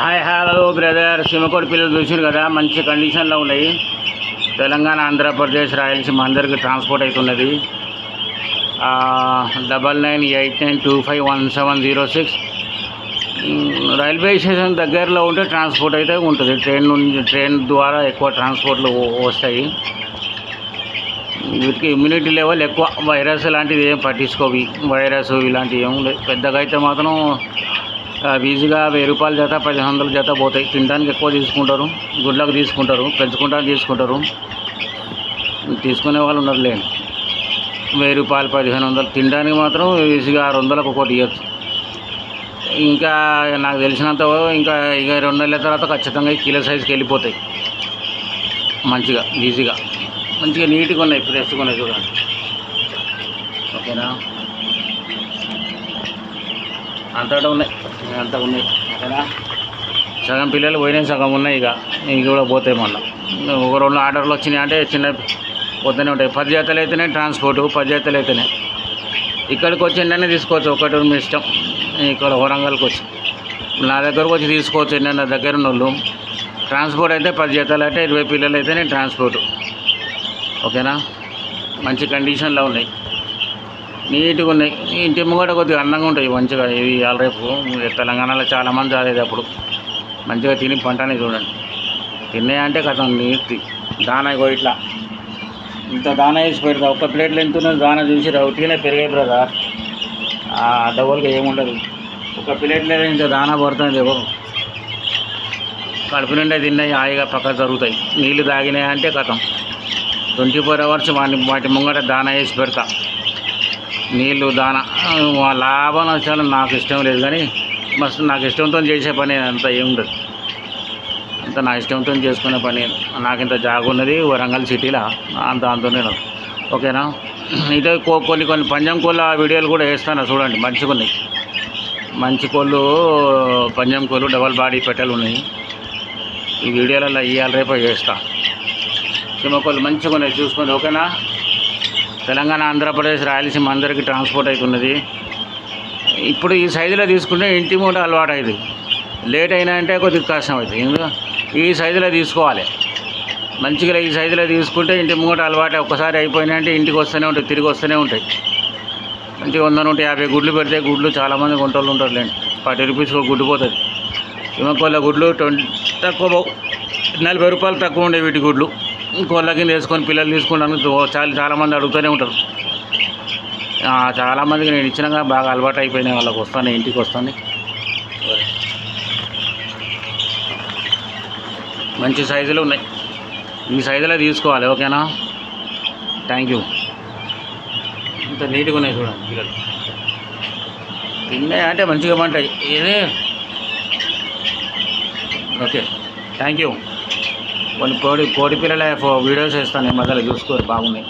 Hi hello brother. సిమకోడి పిల్లలు చూసారు కదా మంచి కండిషన్లో ఉన్నాయి. తెలంగాణ ఆంధ్రప్రదేశ్ రాయలసీమ అందరికి ట్రాన్స్పోర్ట్ అవుతున్నది. Double nine eight nine two five one seven zero six railway station దగ్గరలో ఉంటే ట్రాన్స్పోర్ట్ అయితే ఉంటుంది. ట్రైన్ నుంచి ట్రైన్ ద్వారా ఎక్కువ ట్రాన్స్పోర్ట్లు వస్తాయి. వీటికి ఇమ్యూనిటీ లెవెల్ ఎక్కువ. వైరస్ లాంటిది ఏం పట్టించుకోవి. వైరస్ ఇలాంటివి ఏం లేదు పెద్దగా అయితే మాత్రం ఈజీగా వెయ్యి రూపాయల జత పదిహేను వందల జత పోతాయి. తినడానికి ఎక్కువ తీసుకుంటారు. గుడ్లకు తీసుకుంటారు. పెంచుకుంటానికి తీసుకుంటారు. తీసుకునే వాళ్ళు ఉన్నారు లేని వెయ్యి రూపాయలు పదిహేను వందలు. తినడానికి మాత్రం ఈజీగా ఆరు వందలకు ఒకటి ఇవ్వచ్చు. ఇంకా నాకు తెలిసినంత ఇంకా ఇక రెండు నెలల తర్వాత ఖచ్చితంగా ఈ కిలో సైజుకి వెళ్ళిపోతాయి. మంచిగా ఈజీగా. మంచిగా నీట్గా ఉన్నాయి ఫ్రెష్గా ఉన్నాయి చూడండి. ఓకేనా? అంతటా ఉన్నాయి. అంతా ఉన్నాయి. ఓకేనా సగం పిల్లలు పోయినాయి సగం ఉన్నాయి ఇక. ఇవి కూడా పోతాయి మళ్ళీ. ఒక రెండు ఆర్డర్లు వచ్చినాయి అంటే చిన్న పోతూనే ఉంటాయి. పది జతలు అయితేనే ట్రాన్స్పోర్ట్ పది జతలు అయితేనే. ఇక్కడికి వచ్చి ఎన్నైనా తీసుకోవచ్చు. ఒకటి మీ ఇష్టం. ఇక్కడ వరంగల్కి వచ్చి. నా దగ్గరకు వచ్చి తీసుకోవచ్చు ఎన్నైనా దగ్గర ఉన్న వాళ్ళు ట్రాన్స్పోర్ట్ అయితే పది జతలు అంటే ఇరవై పిల్లలు అయితేనే ట్రాన్స్పోర్ట్ ఓకేనా? మంచి కండిషన్లో ఉన్నాయి. నీట్గా ఉన్నాయి. ఇంటి ముంగట కొద్దిగా అందంగా ఉంటాయి మంచిగా. ఇవి ఇవాళ రేపు తెలంగాణలో చాలామంది చాలేదు అప్పుడు. మంచిగా తిని పంటని చూడండి. తిన్నాయి అంటే కథ నీట్ దానా ఇగో ఇట్లా. ఇంత దానా వేసి పెడతా. ఒక్క ప్లేట్లో ఎంత ఉన్నది దానా చూసి రౌటీనే పెరిగాయి బ్రదర్. డబుల్గా ఏముండదు ఒక ప్లేట్లో ఇంత దానా పడుతుంది ఏవో కడుపు నిండా తిన్నాయి హాయిగా పక్క జరుగుతాయి. నీళ్ళు తాగినాయి అంటే కథం. ట్వంటీ ఫోర్ అవర్స్ వాటి వాటి ముంగట దానా వేసి పెడతా. నీళ్ళు దాన లాభం నష్టాలు నాకు ఇష్టం లేదు కానీ మస్తు నాకు ఇష్టంతో చేసే పని అంత ఏముండదు. అంత నా ఇష్టంతో చేసుకునే పని నాకు ఇంత జాగున్నది వరంగల్ సిటీలో. అంత దాంతోనే ఓకేనా? ఇదే కో- కొన్ని కొన్ని పంజం కోళ్ళ వీడియోలు కూడా వేస్తాను చూడండి. మంచిగా ఉన్నాయి మంచి కోళ్ళు పంజం కోళ్ళు డబల్ బాడీ పెట్టెలు ఉన్నాయి. ఈ వీడియోలలో ఇవాళ రేపు చేస్తా సింహకోళ్ళు కోళ్ళు మంచిగా ఉన్నాయి చూసుకోండి. ఓకేనా? తెలంగాణ ఆంధ్రప్రదేశ్ రాయలసీమ అందరికీ ట్రాన్స్పోర్ట్ అవుతున్నది ఇప్పుడు ఈ సైజులో తీసుకుంటే ఇంటి మూట అలవాటు అయింది లేట్ అయినా అంటే కొద్దిగా కష్టం అవుతుంది. ఎందుకు? ఈ సైజులో తీసుకోవాలి. మంచిగా ఈ సైజులో తీసుకుంటే ఇంటి ముంగట అలవాటు. ఒక్కసారి అయిపోయినాయంటే ఇంటికి వస్తూనే ఉంటాయి తిరిగి వస్తూనే ఉంటాయి. మంచిగా వంద నూట యాభై గుడ్లు పెడితే గుడ్లు చాలామంది కొంటోళ్ళు ఉంటారు లేండి ఫార్టీ రూపీస్ ఒక గుడ్డు పోతుంది. ఇవ్వకోళ్ళ గుడ్లు ట్వంటీ తక్కువ నలభై రూపాయలు తక్కువ ఉండే వీటి గుడ్లు. కోళ్ళ కింద వేసుకొని పిల్లలు తీసుకుంటాను. చాలా చాలామంది అడుగుతూనే ఉంటారు. చాలామందికి నేను ఇచ్చినాక బాగా అలవాటు అయిపోయినాయి. వాళ్ళకి వస్తాను ఇంటికి వస్తాను. మంచి సైజులు ఉన్నాయి. ఈ సైజులో తీసుకోవాలి ఓకేనా? Thank you. ఇంత నీట్గా ఉన్నాయి చూడండి పిల్లలు. తిన్నాయి అంటే మంచిగా పంటాయి ఇది ఓకే. Thank you. కొన్ని కోడి కోడి పిల్లల వీడియోస్ వేస్తాను ఈ మధ్యలో చూసుకోరు బాగున్నాయి.